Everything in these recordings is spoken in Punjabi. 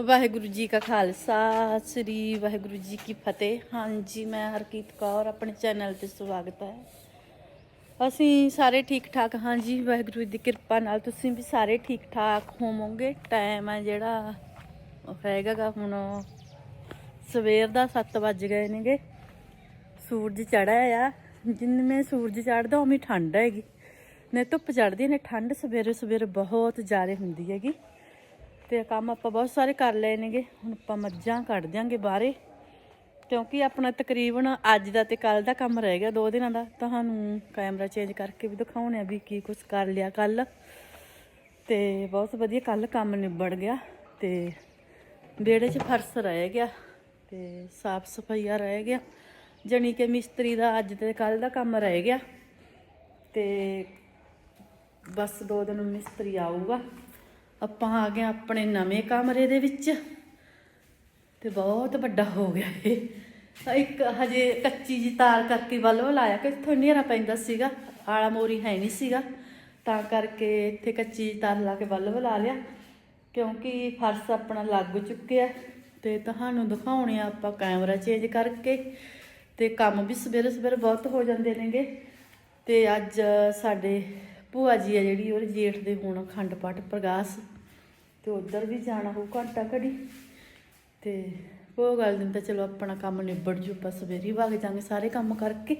ਵਾਹਿਗੁਰੂ ਜੀ ਕਾ ਖਾਲਸਾ, ਸ੍ਰੀ ਵਾਹਿਗੁਰੂ ਜੀ ਕੀ ਫਤਿਹ। ਹਾਂਜੀ, ਮੈਂ ਹਰਕੀਤ ਕੌਰ, ਆਪਣੇ ਚੈਨਲ ਤੇ ਸਵਾਗਤ ਹੈ। ਅਸੀਂ ਸਾਰੇ ਠੀਕ ਠਾਕ ਹਾਂ ਜੀ, ਵਾਹਿਗੁਰੂ ਦੀ ਕਿਰਪਾ ਨਾਲ। ਤੁਸੀਂ ਵੀ ਸਾਰੇ ਠੀਕ ਠਾਕ ਹੋਵੋਗੇ? ਟਾਈਮ ਹੈ ਜਿਹੜਾ ਉਹ ਹੈਗਾ ਗਾ ਹੁਣ ਸਵੇਰ ਦਾ 7 ਵੱਜ ਗਏ ਨੇਗੇ। ਸੂਰਜ ਚੜਿਆ ਆ। ਜਿੰਨੇ ਸੂਰਜ ਚੜਦਾ ਉਵੇਂ ਠੰਡ ਹੈਗੀ। ਨੇ ਧੁੱਪ ਚੜਦੀ ਨੇ ਠੰਡ ਸਵੇਰੇ ਸਵੇਰੇ ਬਹੁਤ ਜ਼ਿਆਦਾ ਹੁੰਦੀ ਹੈਗੀ। ਤੇ ਕੰਮ ਆਪਾਂ ਬਹੁਤ ਸਾਰੇ ਕਰ ਲਏ ਨੇਗੇ। ਹੁਣ ਆਪਾਂ ਮੱਝਾਂ ਕੱਢ ਦਿਆਂਗੇ ਬਾਹਰੇ। ਕਿਉਂਕਿ ਆਪਣਾ ਤਕਰੀਬਨ ਅੱਜ ਦਾ ਤੇ ਕੱਲ ਦਾ ਕੰਮ ਰਹਿ ਗਿਆ ਦੋ ਦਿਨਾਂ ਦਾ। ਤੁਹਾਨੂੰ ਕੈਮਰਾ ਚੇਂਜ ਕਰਕੇ ਵੀ ਦਿਖਾਉਣੇ ਆ ਵੀ ਕੀ ਕੁਝ ਕਰ ਲਿਆ ਕੱਲ ਤੇ ਬਹੁਤ ਵਧੀਆ ਕੱਲ ਕੰਮ ਨਿਬੜ ਗਿਆ ਤੇ ਵਿਹੜੇ 'ਚ ਫਰਸ਼ ਰਹਿ ਗਿਆ ਤੇ ਸਾਫ਼ ਸਫਾਈਆ ਰਹਿ ਗਿਆ। ਜਣੀ ਕਿ ਮਿਸਤਰੀ ਦਾ ਅੱਜ ਤੇ ਕੱਲ ਦਾ ਕੰਮ ਰਹਿ ਗਿਆ। ਤੇ ਬਸ ਦੋ ਦਿਨ ਮਿਸਤਰੀ ਆਊਗਾ। ਆਪਾਂ ਆ ਗਏ ਆਪਣੇ ਨਵੇਂ ਕਮਰੇ ਦੇ ਵਿੱਚ। ਤੇ ਬਹੁਤ ਵੱਡਾ ਹੋ ਗਿਆ ਇਹ। ਇੱਕ ਹਜੇ ਕੱਚੀ ਜੀ ਤਾਰ ਕਰਕੇ ਵੱਲ ਲਾਇਆ ਕਿ ਇੱਥੋਂ ਹਨੇਰਾ ਪੈਂਦਾ ਸੀਗਾ, ਆਲਾ ਮੋਰੀ ਹੈ ਨਹੀਂ ਸੀਗਾ। ਤਾਂ ਕਰਕੇ ਇੱਥੇ ਕੱਚੀ ਜੀ ਤਾਰ ਲਾ ਕੇ ਬੱਲਬ ਲਾ ਲਿਆ, ਕਿਉਂਕਿ ਫਰਸ਼ ਆਪਣਾ ਲੱਗ ਚੁੱਕਿਆ। ਤੇ ਤੁਹਾਨੂੰ ਦਿਖਾਉਣੇ ਆ ਆਪਾਂ ਕੈਮਰਾ ਚੇਂਜ ਕਰਕੇ। ਤੇ ਕੰਮ ਵੀ ਸਵੇਰੇ ਸਵੇਰੇ ਬਹੁਤ ਹੋ ਜਾਂਦੇ ਨੇਗੇ। ਤੇ ਅੱਜ ਸਾਡੇ ਭੂਆ ਜੀ ਆ ਜਿਹੜੀ ਉਹਦੇ ਜੇਠ ਦੇ ਹੁਣ ਅਖੰਡ ਪਾਠ ਪ੍ਰਗਾਸ ਤੇ ਉਧਰ ਵੀ ਜਾਣਾ ਹੋਊ ਘੰਟਾ ਘੜੀ। ਤੇ ਉਹ ਗੱਲ ਨਹੀਂ ਤਾਂ ਚਲੋ ਆਪਣਾ ਕੰਮ ਨਿਬੜ ਜੂ, ਆਪਾਂ ਸਵੇਰੇ ਵਗ ਜਾਾਂਗੇ ਸਾਰੇ ਕੰਮ ਕਰਕੇ।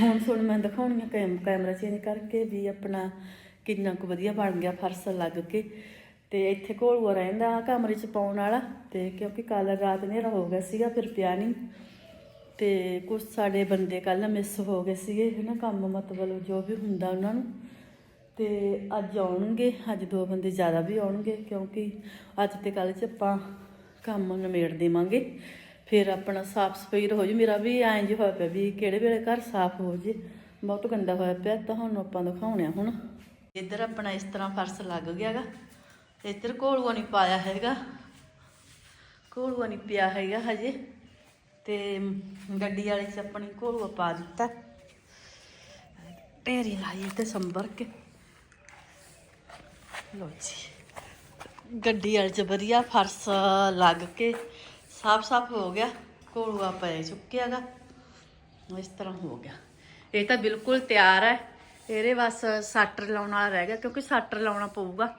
ਹੁਣ ਸੁਣ, ਮੈਂ ਦਿਖਾਉਣੀ ਆ ਕੈਮ, ਕੈਮਰਾ ਚੇਂਜ ਕਰਕੇ ਵੀ ਆਪਣਾ ਕਿੰਨਾ ਕੁ ਵਧੀਆ ਬਣ ਗਿਆ ਫਰਸ਼ ਲੱਗ ਕੇ। ਤੇ ਇੱਥੇ ਘੋਲੂਆ ਰਹਿੰਦਾ ਕਮਰੇ 'ਚ ਪਾਉਣ ਵਾਲਾ, ਤੇ ਕਿਉਂਕਿ ਕੱਲ ਰਾਤ ਹਨੇਰਾ ਹੋ ਗਿਆ ਸੀਗਾ, ਫਿਰ ਪਿਆ ਨਹੀਂ। ਤੇ ਕੁਝ ਸਾਡੇ ਬੰਦੇ ਕੱਲ ਮਿਸ ਹੋ ਗਏ ਸੀਗੇ, ਹਨਾ, ਕੰਮ ਮਤਲਬ ਜੋ ਵੀ ਹੁੰਦਾ ਉਹਨਾਂ ਨੂੰ। ਤੇ ਅੱਜ ਆਉਣਗੇ, ਅੱਜ ਦੋ ਬੰਦੇ ਜ਼ਿਆਦਾ ਵੀ ਆਉਣਗੇ, ਕਿਉਂਕਿ ਅੱਜ ਤੇ ਕੱਲ 'ਚ ਆਪਾਂ ਕੰਮ ਨਿਮੇੜ ਦੇਵਾਂਗੇ। ਫਿਰ ਆਪਣਾ ਸਾਫ਼ ਸਫ਼ਾਈ ਹੋ ਜੂ। ਮੇਰਾ ਵੀ ਐਂ ਜਿਹਾ ਹੋਇਆ ਪਿਆ ਵੀ ਕਿਹੜੇ ਵੇਲੇ ਘਰ ਸਾਫ਼ ਹੋ ਜੇ, ਬਹੁਤ ਗੰਦਾ ਹੋਇਆ ਪਿਆ, ਤੁਹਾਨੂੰ ਆਪਾਂ ਦਿਖਾਉਣੇ ਆ ਹੁਣ। ਇੱਧਰ ਆਪਣਾ ਇਸ ਤਰ੍ਹਾਂ ਫਰਸ਼ ਲੱਗ ਗਿਆਗਾ ਇੱਧਰ ਘੋਲੂਆ ਨਹੀਂ ਪਾਇਆ ਹੈਗਾ। ਘੋਲੂਆ ਨਹੀਂ ਪਿਆ ਹੈਗਾ ਹਜੇ। ਤੇ ਗੱਡੀ ਵਾਲੇ ਚ ਆਪਣੀ ਘੋਲੂਆ ਪਾ ਦਿੱਤਾ। ਢੇਰੀ ਲਾਈ ਤੇ ਸੰਭਰ ਕੇ। ਲੋ ਜੀ। ਗੱਡੀ ਵਾਲੇ ਚ ਵਧੀਆ ਫਰਸ਼ ਲੱਗ ਕੇ ਸਾਫ਼ ਸਾਫ਼ ਹੋ ਗਿਆ ਘੋਲੂਆ ਪੈ ਚੁੱਕਿਆਗਾ। ਇਸ ਤਰ੍ਹਾਂ ਹੋ ਗਿਆ। ਇਹ ਤਾਂ ਬਿਲਕੁਲ ਤਿਆਰ ਹੈ। ਇਹਦੇ ਬਸ ਸੱਟਰ ਲਾਉਣ ਵਾਲਾ ਰਹਿ ਗਿਆ, ਕਿਉਂਕਿ ਸੱਟਰ ਲਾਉਣਾ ਪਊਗਾ।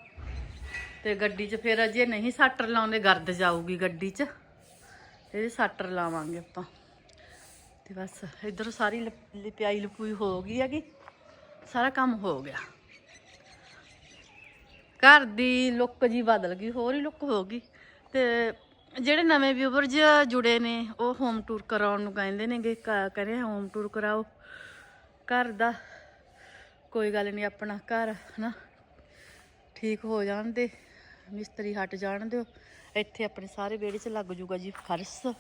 ਤੇ ਗੱਡੀ 'ਚ ਫਿਰ ਅਜੇ ਨਹੀਂ ਸੱਟਰ ਲਾਉਂਦੇ, ਗਰਦ ਜਾਊਗੀ ਗੱਡੀ 'ਚ। ਇਹਦੇ ਸੱਟਰ ਲਾਵਾਂਗੇ ਆਪਾਂ। ਤੇ ਬਸ ਇਧਰ ਸਾਰੀ ਲਿਪ- ਲਿਪਾਈ ਲਪੂਈ ਹੋ ਗਈ ਹੈਗੀ। ਸਾਰਾ ਕੰਮ ਹੋ ਗਿਆ। ਘਰ ਦੀ ਲੁੱਕ ਜੀ ਬਦਲ ਗਈ, ਹੋਰ ਹੀ ਲੁੱਕ ਹੋ ਗਈ। ਤੇ ਜਿਹੜੇ ਨਵੇਂ ਵਿਊਵਰਜ ਜੁੜੇ ਨੇ, ਉਹ ਹੋਮ ਟੂਰ ਕਰਾਉਣ ਨੂੰ ਕਹਿੰਦੇ ਨੇਗੇ, ਕ- ਕਹਿੰਦੇ ਹੋਮ ਟੂਰ ਕਰਾਓ। ਘਰ ਦਾ ਕੋਈ ਗੱਲ ਨਹੀਂ ਆਪਣਾ ਘਰ, ਹਨਾ। ਠੀਕ ਹੋ ਜਾਣ ਦੇ, ਮਿਸਤਰੀ ਹਟ ਜਾਣ ਦਿਓ। ਇੱਥੇ ਆਪਣੇ ਸਾਰੇ ਵਿਹੜੇ 'ਚ ਲੱਗ ਜੂਗਾ ਜੀ ਫਰਸ਼।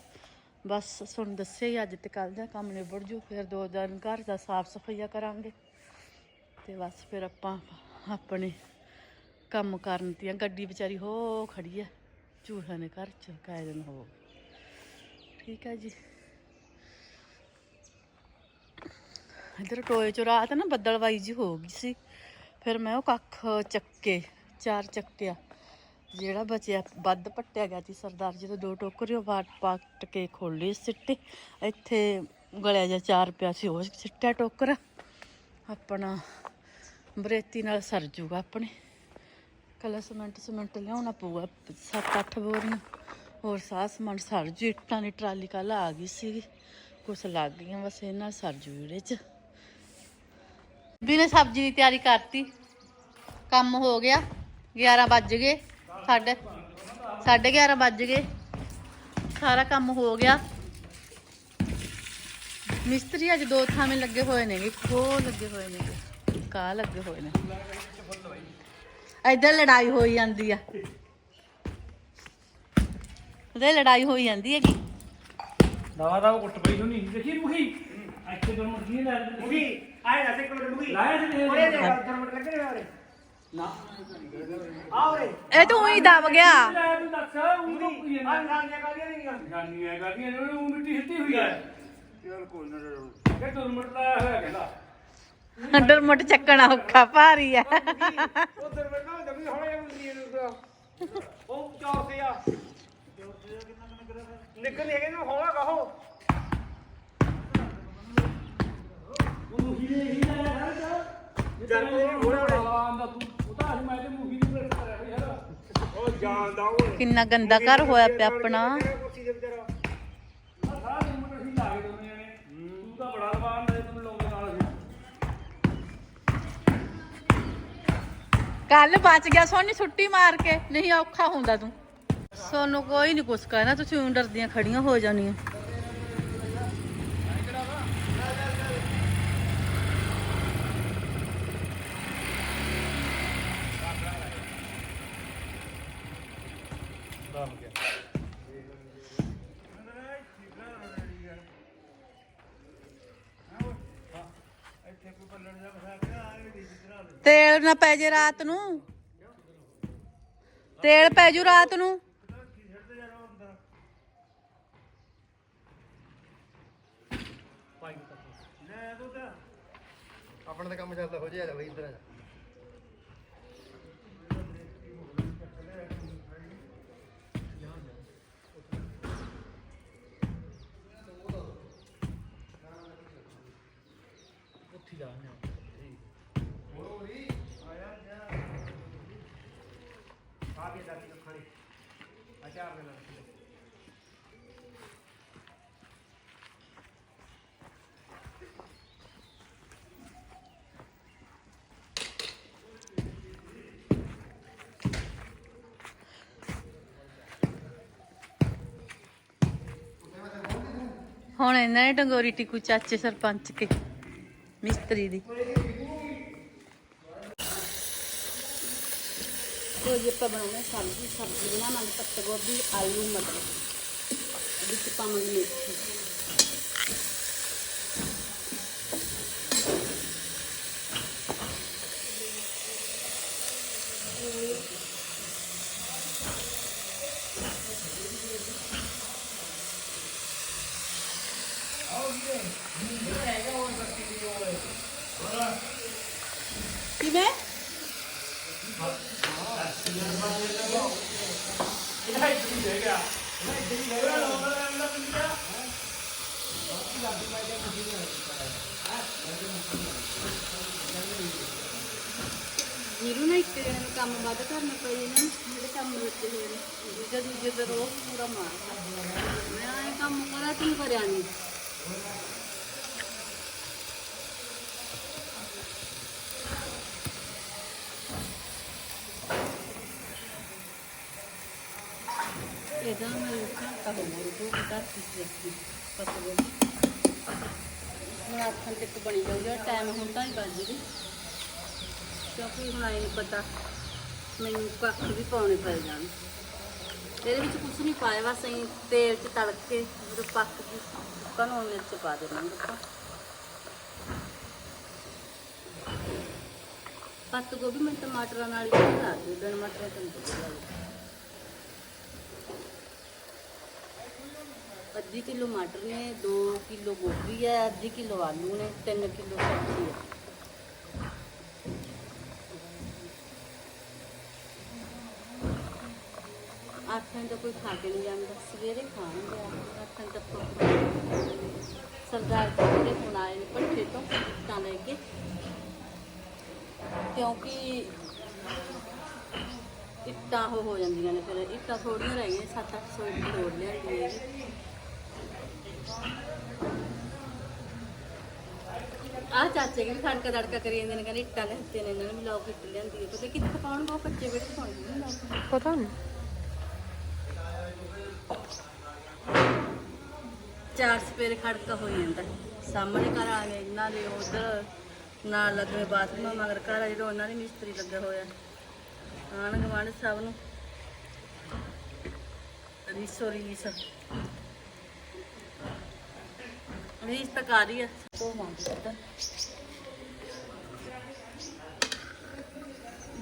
ਬਸ ਤੁਹਾਨੂੰ ਦੱਸਿਆ ਹੀ, ਅੱਜ ਤੇ ਕੱਲ ਦਾ ਕੰਮ ਨਿਬੜ ਜੂ, ਫਿਰ ਦੋ ਦਿਨ ਘਰ ਦਾ ਸਾਫ਼ ਸਫਾਈਆ ਕਰਾਂਗੇ। ਤੇ ਬਸ ਫਿਰ ਆਪਾਂ ਆਪਣੇ ਕੰਮ ਕਰਨ ਤੀਆਂ ਗੱਡੀ ਵਿਚਾਰੀ ਹੋ ਖੜੀ ਆ। ਚੂਹਾ ਨੇ ਘਰ ਚ ਕਾਇ ਦਿਨ ਹੋ ਠੀਕ ਹੈ ਜੀ। ਇਧਰ ਟੋਏ ਚ ਰਾਤ ਨਾ ਬੱਦਲਵਾਈ ਜੀ ਹੋ ਗਈ ਸੀ। ਫਿਰ ਮੈਂ ਉਹ ਕੱਖ ਚੱਕੇ, ਚਾਰ ਚੱਕਿਆ। ਜਿਹੜਾ ਬਚਿਆ, ਵੱਧ ਪੱਟਿਆ ਗਿਆ ਸੀ ਸਰਦਾਰ ਜੀ ਤੋਂ। ਦੋ ਟੋਕਰੇ ਉਹ ਵਾਟ ਪੱਟ ਕੇ ਖੋਲੇ ਸਿੱਟੇ। ਇੱਥੇ ਗਲਿਆ ਜਿਹਾ ਚਾਰ ਪਿਆ ਸੀ, ਉਹ ਸਿੱਟਿਆ ਟੋਕਰਾ। ਆਪਣਾ ਬਰੇਤੀ ਨਾਲ ਸਰ ਜੂਗਾ ਆਪਣੇ। ਕੱਲਾ ਸੀਮੈਂਟ ਸੀਮੈਂਟ ਲਿਆਉਣਾ ਪਊਗਾ। ਸੱਤ ਅੱਠ ਬੋਰੀਆਂ, ਹੋਰ ਸਾਰਾ ਸਮਾਨ ਸਰ ਜੂ। ਇੱਟਾਂ ਦੀ ਟਰਾਲੀ ਕੱਲ ਆ ਗਈ ਸੀ ਕੁਛ ਲੱਗ ਗਈਆਂ, ਬਸ ਇਹਨਾਂ ਸਰ ਜੂ ਇਹਦੇ ਚ। ਬਿਨੇ ਸਬਜ਼ੀ ਦੀ ਤਿਆਰੀ ਕਰਤੀ। ਕੰਮ ਹੋ ਗਿਆ। 11 ਵੱਜ ਗਏ। ਸਾਡੇ ਸਾਢੇ 11 ਵੱਜ ਗਏ। ਸਾਰਾ ਕੰਮ ਹੋ ਗਿਆ। ਮਿਸਤਰੀ ਅੱਜ ਦੋ ਥਾਵੇਂ ਲੱਗੇ ਹੋਏ ਨੇ ਇੱਕੋ ਲੱਗੇ ਹੋਏ ਨੇ ਕਾ ਲੱਗੇ ਹੋਏ ਨੇ। ਇੱਧਰ ਲੜਾਈ ਹੋਈ ਜਾਂਦੀ ਆ। ਉਹਦੇ ਲੜਾਈ ਹੋਈ ਜਾਂਦੀ ਹੈਗੀ। ਦਵਾ ਦਾ ਕੁੱਟ ਪਈ ਨੂੰ ਨਹੀਂ ਦੇਖੀ ਮੁਖੀ? ਇੱਥੇ ਦੋ ਮੁਰਗੀ ਲੈ ਮੁਖੀ ਆਏ ਨਾ ਤੇ ਕੋਲ ਮੁਗੀ ਲਾਇਆ ਸੀ ਨੇ ਉਹਦੇ ਗਰਮਟ ਲੱਗੇ ਨੇ ਵਾਲੇ ਨਾ। ਆਉਰੇ ਇਹ ਤੂੰ ਹੀ ਦਬ ਗਿਆ। ਲੈ ਤੂੰ ਦੱਸ ਉਹ ਤੋਂ ਕੀ ਆ ਹੈ ਨਾਲ ਦੀਆਂ ਕਾਲੀਆਂ ਨਹੀਂ ਗਾਨੀ ਹੈ ਉਹ ਮਿੱਟੀ ਹਿੱਤੀ ਹੋਈ ਹੈ ਯਾਰ ਕੋਈ ਨਾ ਕਿ ਤੁਰ ਮਟ ਲਾਇਆ ਹੋਇਆ ਕਹਿੰਦਾ। ਡਰਮਟ ਚੱਕਣਾ ਔਖਾ ਭਾਰੀ ਆ। ਉਧਰ ਮੈਂ ਨਾ ਜਮੀ ਹੋਇਆ ਉਹ ਚੌਰ ਤੇ ਆ। ਨਿਕਲ ਨਹੀਂ ਹੈਗੇ ਨੂੰ ਹੋਣਾ ਕਹੋ। ਉਹ ਦੇ ਹੀ ਨਾ ਯਾਰ ਚੱਲ ਨੀ, ਹੋਣਾ। ਆਂਦਾ ਤੂੰ ਉਹ ਤਾਂ ਅੱਜ ਮੈਂ ਤੇ ਮੁਖੀ ਨੂੰ ਪ੍ਰੈਸ ਕਰਿਆ ਹੋਇਆ ਯਾਰ ਉਹ ਜਾਣਦਾ ਉਹ ਕਿੰਨਾ ਗੰਦਾ ਘਰ ਹੋਇਆ ਪਿਆ ਆਪਣਾ। ਕੁਰਸੀ ਦੇ ਵਿਚਾਰਾ। ਕੱਲ ਬਚ ਗਿਆ, ਸੋਨੀ ਛੁੱਟੀ ਮਾਰ ਕੇ। ਨਹੀਂ ਔਖਾ ਹੁੰਦਾ ਤੂੰ। ਸੋਨੂੰ ਕੋਈ ਨਹੀਂ ਕੁਛ ਕਹਿਣਾ ਤੁਸੀਂ ਊਂ ਡਰਦੀਆਂ ਖੜੀਆਂ ਹੋ ਜਾਣੀਆਂ ਇੱਥੇ ਕੋਈ ਬੱਲਣ ਜਾ ਫਸਾ ਕੇ ਆ ਇਹ ਦੀ ਜਿਤਨਾ ਤੇਲ ਨਾ ਪੈ ਜੇ ਰਾਤ ਨੂੰ। ਤੇਲ ਪੈ ਜੂ ਰਾਤ ਨੂੰ। ਪਾਈ ਤੱਕ ਆਪਣਾ ਕੰਮ ਚੱਲਦਾ ਹੋ ਜਾਏਗਾ ਬਈ ਇਧਰ ਉੱਥੇ ਜਾ ਨਾ ਆ ਕੇ ਦਾਦੀ ਨੂੰ ਖਾਣੀ ਅਚਾਰ ਦੇ। ਹੁਣ ਇਹਨਾਂ ਨੇ ਟੰਗੋਰੀ ਟਿਕੂ ਚਾਚੇ ਸਰਪੰਚ ਕੇ ਮਿਸਤਰੀ ਦੀ। ਉਹ ਜੇ ਆਪਾਂ ਬਣਾਉਣਾ ਸਬਜ਼ੀ ਸਬਜ਼ੀ ਬਣਾਵਾਂਗੇ ਪੱਤਾ ਗੋਭੀ ਆਲੂ ਮਟਰ। ਵਿੱਚ ਪਾਵਾਂਗੇ ਮੇਥੀ ਕਿਵੇਂ ਵੀਰੂ ਨੇ ਇੱਕ ਜਣੇ ਨੂੰ ਕੰਮ ਵੱਧ ਕਰਨਾ ਪਈ ਇਹਨਾਂ ਨੂੰ ਜਿਹੜੇ ਕੰਮ ਵਿੱਚ ਹੋਏ ਨੇ ਦੂਜਾ ਦੂਜੇ ਦਾ ਰੋਹ ਪੂਰਾ ਮਾਰਦਾ ਮੈਂ ਇਹ ਕੰਮ ਕਰਾ ਤੂੰ ਕਰਿਆ ਨਹੀਂ ਇਹਦਾ ਮੈਂ ਲੋਕਾਂ ਦਾ ਹੋ ਦੋ ਕਰ ਦਿੱਤੀ ਪਤਾ ਨਹੀਂ ਹੁਣ ਆਖਣ ਤੱਕ ਬਣੀ ਜਾਊਗਾ ਟਾਈਮ ਹੁਣ ਤਾਂ ਹੀ ਵੱਜ ਗਈ ਕਿਉਂਕਿ ਹੁਣ ਆਈ ਨਹੀਂ ਪਤਾ, ਮੈਨੂੰ ਕੱਖ ਵੀ ਪਾਉਣੇ ਪੈ ਜਾਣ। ਇਹਦੇ ਵਿੱਚ ਕੁਝ ਨਹੀਂ ਪਾਇਆ, ਬਸ ਅਸੀਂ ਤੇਲ 'ਚ ਤੜਕ ਕੇ ਜਦੋਂ ਪੱਕ ਗਈ ਸੁੱਕਾ ਨੂੰ ਮਿਰਚ ਪਾ ਦੇਣਾ ਆਪਾਂ ਪੱਤ ਗੋਭੀ ਮੈਂ ਟਮਾਟਰਾਂ ਨਾਲ ਹੀ ਬਣਾ ਦਿੰਦੀ ਬਿਨ ਮਟਰਾਂ ਤੋਂ ਨਹੀਂ ਅੱਧੀ ਕਿਲੋ ਮਟਰ ਨੇ 2 ਕਿਲੋ ਗੋਭੀ ਹੈ, ਅੱਧੀ ਕਿਲੋ ਆਲੂ ਨੇ 3 ਕਿਲੋ ਸਬਜ਼ੀ ਹੈ। ਆਥਾਂ ਤਾਂ ਕੋਈ ਖਾ ਕੇ ਨਹੀਂ ਜਾਂਦਾ, ਸਵੇਰੇ ਖਾਣਗੇ ਆਥਾਂ ਤਾਂ ਆਪਾਂ- ਸਰਦਾਰ ਜੀ ਜਿਹੜੇ ਹੁਣ ਆਏ ਨੇ ਭੱਠੇ ਤੋਂ ਤਾਂ ਲੈ ਕੇ। ਕਿਉਂਕਿ ਇੱਟਾਂ ਉਹ ਹੋ ਜਾਂਦੀਆਂ ਨੇ ਫਿਰ, ਇੱਟਾਂ ਥੋੜੀਆਂ ਰਹਿ ਗਈਆਂ 7-800 ਇੱਟ ਲੋੜ ਲਿਆਂਦੀ ਹੈਗੀ। ਆ ਚਾਚੇ ਵੀ ਖੜਕਾ ਦੜਕਾ ਕਰੀ ਜਾਂਦੇ ਨੇ, ਕਹਿੰਦੇ ਇੱਟਾਂ ਲੈਤੇ ਨੇ, ਇਹਨਾਂ ਨੇ ਵੀ ਲੋਕ ਇੱਟ ਲਿਆਂਦੀ ਹੈ। ਪਤਾ ਕਿੱਥੇ ਪਾਉਣ ਉਹ ਕੱਚੇ ਵਿੱਚ ਪਾਉਣਗੇ ਪਤਾ ਨਹੀਂ ਚਾਰ ਸਪੇਰੇ ਖੜਕਾ ਹੋ ਜਾਂਦਾ। ਸਾਹਮਣੇ ਘਰ ਆ ਗਏ, ਇਹਨਾਂ ਦੇ ਉਧਰ ਨਾਲ ਲੱਗੇ ਬਾਥਰੂਮ, ਮਗਰ ਘਰ ਆ ਜਿਹੜਾ ਉਹਨਾਂ ਦੇ ਮਿਸਤਰੀ ਲੱਗਾ ਹੋਇਆ। ਆਣ ਗਵਾਂਢ ਸਭ ਨੂੰ। ਰੀਸੋ ਰੀਸ ਰੀਸ ਤਾਂ ਕਰ ਰਹੀ ਆ ਉਹ ਮੰਗ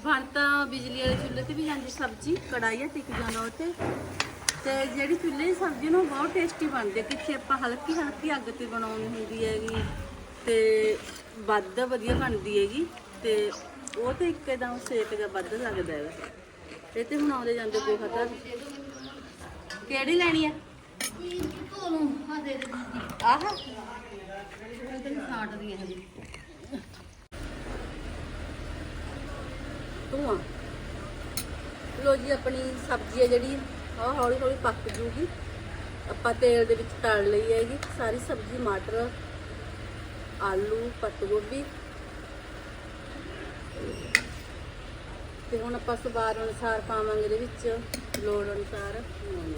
ਬਣ ਤਾਂ ਬਿਜਲੀ ਵਾਲੇ ਚੁੱਲ੍ਹੇ ਤੇ ਵੀ ਜਾਂਦੀ ਸਬਜ਼ੀ ਕੜਾਈਆ ਟਿਕ ਜਾਂਦਾ ਉਹ ਤੇ। ਜਿਹੜੀ ਚੁੱਲ੍ਹੇ ਦੀ ਸਬਜ਼ੀ ਨੂੰ ਬਹੁਤ ਟੇਸਟੀ ਬਣਦੀ ਹੈ। ਕਿੱਥੇ ਆਪਾਂ ਹਲਕੀ ਹਲਕੀ ਅੱਗ ਤੇ ਬਣਾਉਣੀ ਹੁੰਦੀ ਹੈਗੀ ਤੇ ਵੱਧ ਵਧੀਆ ਬਣਦੀ ਹੈਗੀ ਤੇ ਉਹ ਤੇ ਇੱਕਦਮ ਸੇਕ ਜਿਹਾ ਵੱਧ ਲੱਗਦਾ ਹੈ। ਇਹ ਤੇ ਹੁਣ ਆਉਂਦੇ ਜਾਂਦੇ ਗੋਹਾ ਤਾਂ ਕਿਹੜੀ ਲੈਣੀ ਹੈ? ਆਹ। ਤੂੰ ਆ ਲੋ ਜੀ, ਆਪਣੀ ਸਬਜ਼ੀ ਹੈ ਜਿਹੜੀ। ਆਹ ਹੌਲੀ ਹੌਲੀ ਪੱਕ ਜੂਗੀ। ਆਪਾਂ ਤੇਲ ਦੇ ਵਿੱਚ ਤਲ ਲਈ ਹੈਗੀ। ਸਾਰੀ ਸਬਜ਼ੀ, ਮਟਰ, ਆਲੂ ਪੱਤ ਗੋਭੀ। ਤੇ ਹੁਣ ਆਪਾਂ ਸਵਾਦ ਅਨੁਸਾਰ ਪਾਵਾਂਗੇ ਇਹਦੇ ਵਿੱਚ, ਲੋੜ ਅਨੁਸਾਰ। ਲੂਣ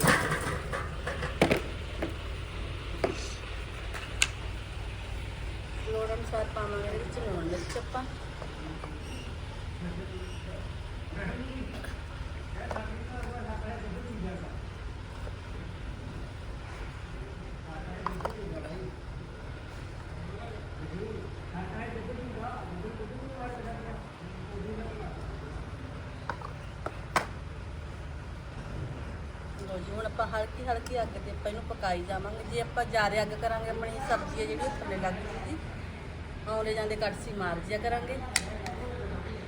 ਲੋੜ ਅਨੁਸਾਰ ਪਾਵਾਂਗੇ ਇਹਦੇ ਵਿੱਚ ਲੂਣ ਮਿਰਚ ਆਪਾਂ ਲੋ ਜੀ ਹੁਣ ਆਪਾਂ ਹਲਕੀ ਹਲਕੀ ਅੱਗ ਤੇ ਆਪਾਂ ਇਹਨੂੰ ਪਕਾਈ ਜਾਵਾਂਗੇ। ਜੇ ਆਪਾਂ ਜ਼ਿਆਦਾ ਅੱਗ ਕਰਾਂਗੇ, ਆਪਣੀ ਸਬਜ਼ੀ ਹੈ ਜਿਹੜੀ ਉਹ ਥੱਲੇ ਲੱਗ ਜੂਗੀ। ਆਉਲੇ ਜਾਂਦੇ ਕੜਸੀ ਮਾਰ ਜਿਆ ਕਰਾਂਗੇ।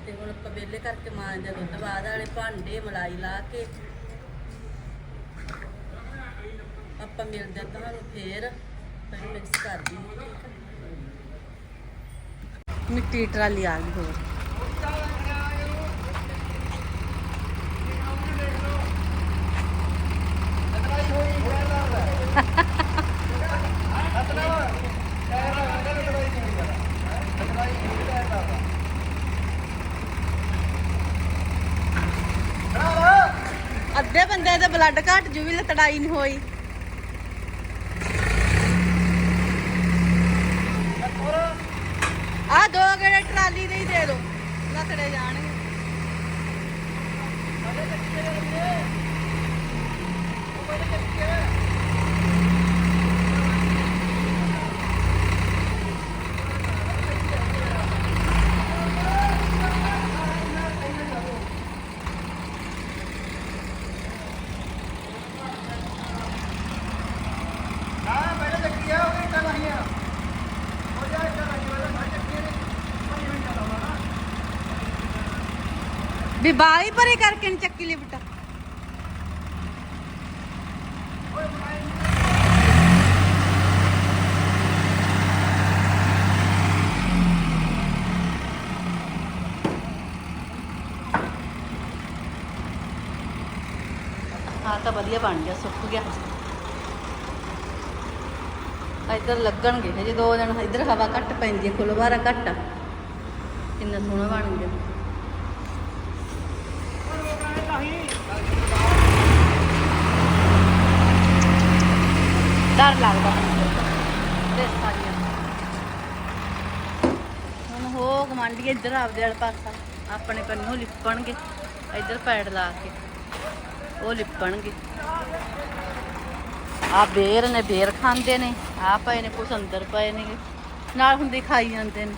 ਤੇ ਹੁਣ ਆਪਾਂ ਵੇਲੇ ਕਰਕੇ ਮਾਂਜਦੇ ਦੁੱਧ ਬਾਅਦ ਵਾਲੇ ਭਾਂਡੇ ਮਲਾਈ ਲਾ ਕੇ ਆਪਾਂ ਮਿਲਦੇ ਹਾਂ ਤੁਹਾਨੂੰ ਫੇਰ। ਫਿਰ ਮਿਕਸ ਕਰ ਦੀ ਮਿੱਟੀ ਟਰਾਲੀ ਆ ਗਈ ਹੋਰ। ਬਲੱਡ ਘਟ ਜੂ ਵੀ ਲਤੜਾਈ ਨਹੀਂ ਹੋਈ ਆ ਦੋ ਗੇੜੇ ਟਰਾਲੀ ਦੇ ਹੀ ਦੇ ਦੋ ਲਤੜੇ ਜਾਣਗੇ ਨਾ ਪਹਿਲੇ ਚੱਕੀ ਆ ਉਹ ਇੱਟਾਂ ਲਾਈਆਂ ਉਹ ਜਾ ਇੱਟਾਂ ਲਾਈਆਂ ਪਹਿਲਾਂ ਸਾਰੀ ਚੱਕੀ ਨੇ ਪੰਜ ਮਿੰਟ ਲਾਉਣਾ ਨਾ ਵੀ ਬਾਈ ਭਰੇ ਕਰਕੇ ਨੀ ਚੱਕੀ ਲਿਫਟ ਹਾਂ, ਤਾਂ ਵਧੀਆ ਬਣ ਗਿਆ, ਸੁੱਕ ਗਿਆ। ਇੱਧਰ ਲੱਗਣਗੇ ਹਜੇ ਦੋ ਦਿਨ, ਇੱਧਰ ਹਵਾ ਘੱਟ ਪੈਂਦੀ ਹੈ ਖੁੱਲਵਾਰਾ ਘੱਟ ਆ ਕਿੰਨਾ ਸੋਹਣਾ ਬਣ ਗਿਆ। ਡਰ ਲੱਗਦਾ। ਤੇ ਸਾਰੀਆਂ। ਹੁਣ ਹੋ ਗਮੰਡੀ ਇੱਧਰ ਆਪਦੇ ਵਾਲਾ ਪਾਸਾ। ਆਪਣੇ ਕੰਨੋਂ ਲਿਪਣਗੇ। ਇੱਧਰ ਪੈੜ ਲਾ ਕੇ। ਉਹ ਲਿਪਣਗੇ। ਆ ਬੇਰ ਨੇ, ਬੇਰ ਖਾਂਦੇ ਨੇ। ਆ ਪਏ ਨੇ, ਕੁਛ ਅੰਦਰ ਪਏ ਨੇ। ਨਾਲ ਹੁੰਦੇ ਖਾਈ ਜਾਂਦੇ ਨੇ।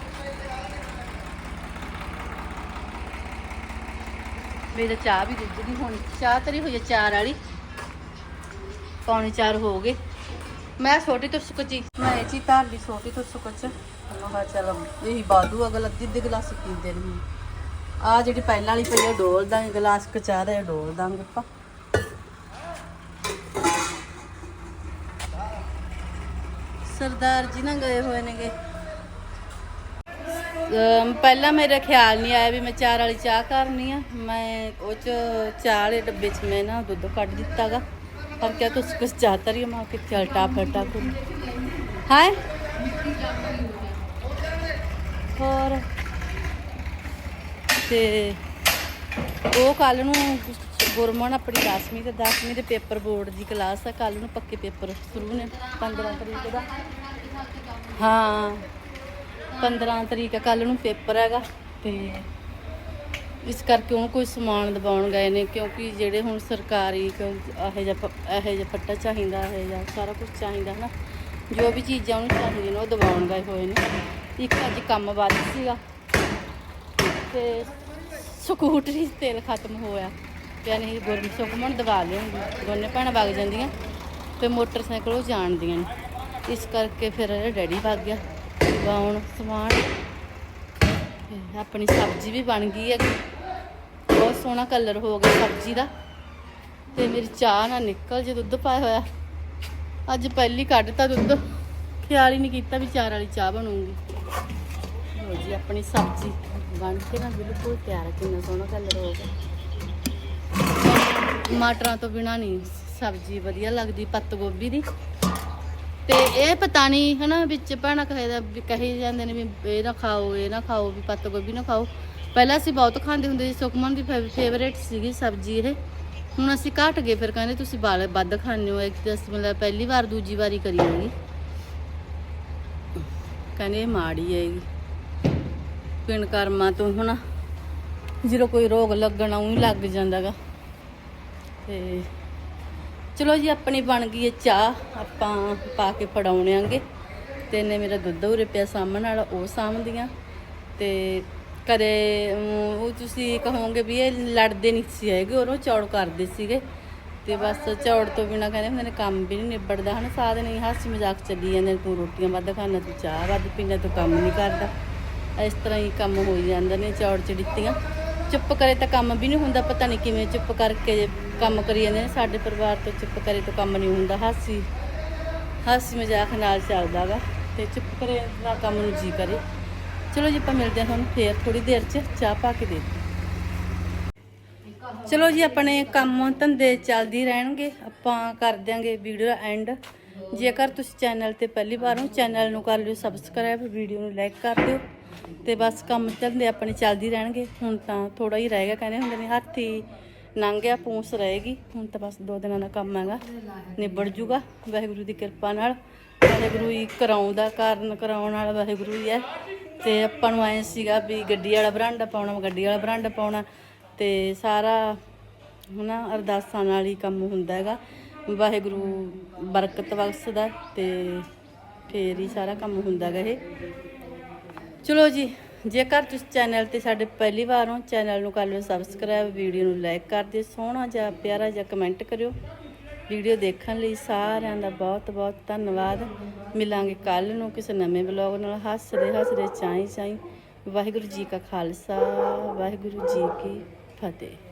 ਮੇਰੇ ਚਾਹ ਵੀ ਦੁੱਧ ਦੀ ਹੁਣ ਚਾਹ ਤਰੀ ਹੋਈ ਚਾਰ ਵਾਲੀ। ਪੌਣੇ ਚਾਰ ਹੋ ਗਏ। ਮੈਂ ਛੋਟੀ ਤੋਂ ਸੁੱਕਚੀ ਮੈਂ ਇਹ ਚੀ ਧਰ ਲਈ ਛੋਟੀ ਮੈਂ ਕਿਹਾ ਚਲ ਇਹੀ ਬਾਦੂ ਅਗਲ ਅੱਧੀ ਅੱਧੀ ਗਲਾਸ ਪੀਂਦੇ ਨੇ। ਆ ਜਿਹੜੀ ਪਹਿਲਾਂ ਵਾਲੀ ਪਈ ਆ ਡੋਲ ਦਾਂਗੇ, ਗਲਾਸ ਕ ਚਾਹ ਡੋਲ ਦਾਂਗੇ ਆਪਾਂ। ਸਰਦਾਰ ਜੀ ਨਾ ਗਏ ਹੋਏ ਨੇਗੇ। ਅਮ, ਪਹਿਲਾਂ ਮੇਰਾ ਖਿਆਲ ਨਹੀਂ ਆਇਆ ਵੀ ਮੈਂ ਚਾਰ ਵਾਲੀ ਚਾਹ ਕਰਨੀ ਆ। ਮੈਂ ਉਹ ਚ ਚਾਹ ਵਾਲੇ ਡੱਬੇ 'ਚ ਮੈਂ ਨਾ ਦੁੱਧ ਕੱਢ ਦਿੱਤਾਗਾ। ਪਰ ਕਿਆ ਤੁਸੀਂ ਕੁਛ ਚਾਹਤਾ ਰਹੀ ਮਾਂ ਕਿ ਚਲਟਾ ਫਟਾ ਕੁ ਹਾਏ ਹੋਰ ਤੇ ਉਹ ਕੱਲ ਨੂੰ ਗੁਰਮਨ ਆਪਣੀ 10ਵੀਂ ਤੇ 10ਵੀਂ ਦੇ ਪੇਪਰ ਬੋਰਡ ਦੀ ਕਲਾਸ ਆ ਕੱਲ ਨੂੰ ਪੱਕੇ ਪੇਪਰ ਸ਼ੁਰੂ ਨੇ 15 ਤਰੀਕ ਦਾ ਹਾਂ 15 ਤਰੀਕ ਕੱਲ ਨੂੰ ਪੇਪਰ ਹੈਗਾ ਤੇ ਇਸ ਕਰਕੇ ਉਹਨੂੰ ਕੋਈ ਸਮਾਨ ਦਬਾਉਣ ਗਏ ਨੇ, ਕਿਉਂਕਿ ਜਿਹੜੇ ਹੁਣ ਸਰਕਾਰੀ ਕਿਉਂ ਇਹੋ ਜਿਹਾ ਪ- ਇਹੋ ਜਿਹਾ ਫੱਟਾ ਚਾਹੀਦਾ ਹੈ ਜਾਂ ਸਾਰਾ ਕੁਝ ਚਾਹੀਦਾ ਹੈ ਨਾ ਜੋ ਵੀ ਚੀਜ਼ਾਂ ਉਹਨੂੰ ਚਾਹੀਦੀਆਂ ਨੇ, ਉਹ ਦਬਾਉਣ ਗਏ ਹੋਏ ਨੇ। ਇੱਕ ਅੱਜ ਕੰਮ ਵੱਧ ਸੀਗਾ, ਤੇ ਸਕੂਟਰੀ 'ਚ ਤੇਲ ਖਤਮ ਹੋਇਆ। ਤੇ ਨਹੀਂ ਗੁਰਮ ਸੁਖਮਨ ਦਵਾ ਲਿਆਉਂਗੀ ਦੋਨੇ ਭੈਣਾਂ ਵਗ ਜਾਂਦੀਆਂ, ਤੇ ਮੋਟਰਸਾਈਕਲ ਉਹ ਜਾਣਦੀਆਂ ਨੇ। ਇਸ ਕਰਕੇ ਫਿਰ ਡੈਡੀ ਵਗ ਗਿਆ ਦਵਾਉਣ ਸਮਾਨ। ਆਪਣੀ ਸਬਜ਼ੀ ਵੀ ਬਣ ਗਈ ਹੈ ਸੋਹਣਾ ਕਲਰ ਹੋ ਗਿਆ ਸਬਜ਼ੀ ਦਾ। ਤੇ ਮੇਰੀ ਚਾਹ ਨਾ ਨਿਕਲ ਜੇ ਦੁੱਧ ਪਾਇਆ ਹੋਇਆ। ਅੱਜ ਪਹਿਲੀ ਕੱਢਤਾ ਦੁੱਧ। ਖਿਆਲ ਹੀ ਨਹੀਂ ਕੀਤਾ ਵੀ ਚਾਰ ਵਾਲੀ ਚਾਹ ਬਣੂਗੀ। ਲੋ ਜੀ, ਆਪਣੀ ਸਬਜ਼ੀ ਬਣ ਕੇ ਨਾ ਬਿਲਕੁਲ ਤਿਆਰ ਹੈ ਕਿੰਨਾ ਸੋਹਣਾ ਕਲਰ ਹੋ ਗਿਆ। ਮਟਰਾਂ ਤੋਂ ਬਿਨਾ ਨਹੀਂ ਸਬਜ਼ੀ ਵਧੀਆ ਲੱਗਦੀ, ਪੱਤ ਗੋਭੀ ਦੀ। ਤੇ ਇਹ ਪਤਾ ਨਹੀਂ ਹਨਾ ਵਿੱਚ ਭੈਣਾਂ ਕਹੇ ਦਾ ਵੀ ਕਹੀ ਜਾਂਦੇ ਨੇ ਵੀ ਇਹ ਨਾ ਖਾਓ, ਇਹ ਨਾ ਖਾਓ, ਵੀ ਪੱਤ ਗੋਭੀ ਨਾ ਖਾਓ। ਪਹਿਲਾਂ ਅਸੀਂ ਬਹੁਤ ਖਾਂਦੇ ਹੁੰਦੇ ਸੀ, ਸੁਖਮਨ ਦੀ ਫੇਵਰੇਟ ਸੀਗੀ ਸਬਜ਼ੀ ਇਹ। ਹੁਣ ਅਸੀਂ ਘਟ ਗਏ, ਫਿਰ ਕਹਿੰਦੇ ਤੁਸੀਂ ਬਾਲ, ਵੱਧ ਖਾਂਦੇ ਹੋ, ਇੱਕ ਤਾਂ ਅਸੀਂ ਮਤਲਬ ਪਹਿਲੀ ਵਾਰ ਦੂਜੀ ਵਾਰੀ ਕਰੀ ਹੈਗੀ। ਕਹਿੰਦੇ ਇਹ ਮਾੜੀ ਹੈਗੀ ਪਿੰਡ ਕਰਮਾਂ ਤੋਂ ਹੁਣ ਜਦੋਂ ਕੋਈ ਰੋਗ ਲੱਗਣਾ ਉਹੀ ਲੱਗ ਜਾਂਦਾਗਾ। ਤੇ ਚਲੋ ਜੀ, ਆਪਣੀ ਬਣ ਗਈ ਹੈ ਚਾਹ, ਆਪਾਂ ਪਾ ਕੇ ਫੜਾਉਣੇ ਆਂਗੇ। ਤੇ ਨੇ ਮੇਰਾ ਦੁੱਧ ਉਰੇ ਪਿਆ ਸਾਹਮਣ ਵਾਲਾ ਉਹ ਸਾਂਭਦੀਆਂ। ਤੇ ਕਦੇ ਉਹ ਤੁਸੀਂ ਕਹੋਗੇ ਵੀ ਇਹ ਲੜਦੇ ਨਹੀਂ ਸੀ ਹੈਗੇ ਉਹਨੂੰ ਚੌੜ ਕਰਦੇ ਸੀਗੇ। ਤੇ ਬਸ ਚੌੜ ਤੋਂ ਬਿਨਾ ਕਹਿੰਦੇ ਹੁੰਦੇ ਨੇ ਕੰਮ ਵੀ ਨਹੀਂ ਨਿਬੜਦਾ ਹਨ ਸਾਧ ਨਹੀਂ ਹਾਸੀ ਮਜ਼ਾਕ ਚੱਲੀ ਜਾਂਦੇ ਨੇ, ਤੂੰ ਰੋਟੀਆਂ ਵੱਧ ਖਾਣਾ ਤੂੰ ਚਾਹ ਵੱਧ ਪੀਣਾ ਤੂੰ ਕੰਮ ਨਹੀਂ ਕਰਦਾ। ਇਸ ਤਰ੍ਹਾਂ ਹੀ ਕੰਮ ਹੋਈ ਜਾਂਦੇ ਨੇ ਚੌੜ ਚੜੀਤੀਆਂ। ਚੁੱਪ ਕਰੇ ਤਾਂ ਕੰਮ ਵੀ ਨਹੀਂ ਹੁੰਦਾ ਪਤਾ ਨਹੀਂ ਕਿਵੇਂ ਚੁੱਪ ਕਰਕੇ ਜੇ ਕੰਮ ਕਰੀ ਜਾਂਦੇ ਨੇ। ਸਾਡੇ ਪਰਿਵਾਰ ਤੋਂ ਚੁੱਪ ਕਰੇ ਤਾਂ ਕੰਮ ਨਹੀਂ ਹੁੰਦਾ ਹਾਸੀ ਹਾਸੀ ਮਜ਼ਾਕ ਨਾਲ ਚੱਲਦਾ ਗਾ। ਤੇ ਚੁੱਪ ਕਰੇ ਨਾ ਕੰਮ ਨੂੰ ਜੀ ਕਰੇ। ਚਲੋ ਜੀ ਆਪਾਂ ਮਿਲਦੇ ਹਾਂ ਤੁਹਾਨੂੰ ਫੇਰ ਥੋੜੀ ਦੇਰ 'ਚ ਚਾਹ ਪਾ ਕੇ ਦੇ ਚਲੋ ਜੀ ਆਪਣੇ ਕੰਮ ਧੰਦੇ ਚੱਲਦੀ ਰਹਿਣਗੇ, ਆਪਾਂ ਕਰ ਦਿਆਂਗੇ ਵੀਡੀਓ ਐਂਡ ਜੇਕਰ ਤੁਸੀਂ ਚੈਨਲ ਤੇ ਪਹਿਲੀ ਵਾਰ ਹੋ ਚੈਨਲ ਨੂੰ ਕਰ ਲਿਓ ਸਬਸਕ੍ਰਾਈਬ ਵੀਡੀਓ ਨੂੰ ਲਾਈਕ ਕਰ ਦਿਓ ਤੇ ਬਸ ਕੰਮ ਧੰਦੇ ਆਪਣੇ ਚੱਲਦੀ ਰਹਿਣਗੇ। ਹੁਣ ਤਾਂ ਥੋੜਾ ਹੀ ਰਹਿ ਗਿਆ, ਕਹਿੰਦੇ ਹੁੰਦੇ ਨੇ ਹੱਥੀ ਲੰਘ ਗਿਆ ਪੂੰਸ ਰਹੇਗੀ। ਹੁਣ ਤਾਂ ਬਸ ਦੋ ਦਿਨਾਂ ਦਾ ਕੰਮ ਹੈਗਾ, ਨਿਬੜ ਜੂਗਾ, ਵਾਹਿਗੁਰੂ ਦੀ ਕਿਰਪਾ ਨਾਲ। ਵਾਹਿਗੁਰੂ ਹੀ ਕਰਾਉਂਦਾ ਕਾਰਨ ਕਰਾਉਣ ਵਾਲਾ ਵਾਹਿਗੁਰੂ ਹੀ ਹੈ। ਤੇ ਆਪਾਂ ਨੂੰ ਐ ਸੀਗਾ ਵੀ ਗੱਡੀ ਵਾਲਾ ਬਰਾਂਡਾ ਪਾਉਣਾ, ਗੱਡੀ ਵਾਲਾ ਬਰਾਂਡਾ ਪਾਉਣਾ ਤੇ ਸਾਰਾ ਹਨਾ ਅਰਦਾਸਾਂ ਨਾਲ ਹੀ ਕੰਮ ਹੁੰਦਾ ਹੈਗਾ। ਵਾਹਿਗੁਰੂ ਬਰਕਤ ਬਖਸ਼ਦਾ ਤੇ ਫੇਰ ਹੀ ਸਾਰਾ ਕੰਮ ਹੁੰਦਾ ਹੈਗਾ ਇਹ। ਚਲੋ ਜੀ, ਜੇਕਰ ਤੁਸੀਂ ਚੈਨਲ ਤੇ ਸਾਡੇ ਪਹਿਲੀ ਵਾਰ ਹੋ, ਚੈਨਲ ਨੂੰ ਕਰ ਲਿਓ ਸਬਸਕ੍ਰਾਈਬ ਵੀਡੀਓ ਨੂੰ ਲਾਈਕ ਕਰ ਦਿਓ, ਸੋਹਣਾ ਜਿਹਾ, ਪਿਆਰਾ ਜਿਹਾ ਕਮੈਂਟ ਕਰਿਓ। ਵੀਡੀਓ ਦੇਖਣ ਲਈ ਸਾਰਿਆਂ ਦਾ ਬਹੁਤ ਬਹੁਤ ਧੰਨਵਾਦ। ਮਿਲਾਂਗੇ ਕੱਲ ਨੂੰ ਕਿਸੇ ਨਵੇਂ ਬਲੌਗ ਨਾਲ। ਹੱਸਦੇ ਹੱਸਦੇ ਚਾਈ ਚਾਈ। ਵਾਹਿਗੁਰੂ ਜੀ ਕਾ ਖਾਲਸਾ, ਵਾਹਿਗੁਰੂ ਜੀ ਕੀ ਫਤਿਹ।